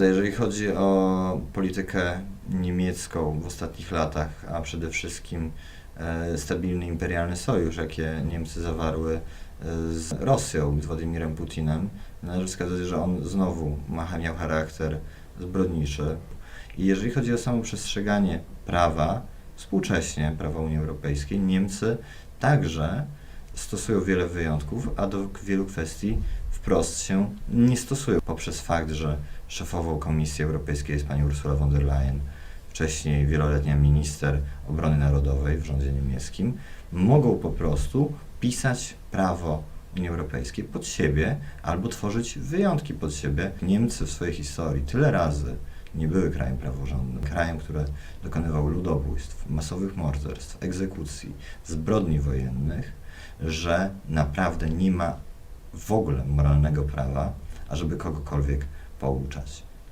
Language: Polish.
Jeżeli chodzi o politykę niemiecką w ostatnich latach, a przede wszystkim e, stabilny imperialny sojusz, jakie Niemcy zawarły e, z Rosją, z Władimirem Putinem, należy wskazać, że on znowu ma, miał charakter zbrodniczy. I jeżeli chodzi o samo przestrzeganie prawa, współcześnie prawa Unii Europejskiej, Niemcy także stosują wiele wyjątków, a do wielu kwestii wprost się nie stosują. Poprzez fakt, że szefową Komisji Europejskiej jest pani Ursula von der Leyen, wcześniej wieloletnia minister obrony narodowej w rządzie niemieckim, mogą po prostu pisać prawo Unii Europejskiej pod siebie albo tworzyć wyjątki pod siebie. Niemcy w swojej historii tyle razy nie były krajem praworządnym, krajem, które dokonywał ludobójstw, masowych morderstw, egzekucji, zbrodni wojennych, że naprawdę nie ma w ogóle moralnego prawa, ażeby kogokolwiek pouczać.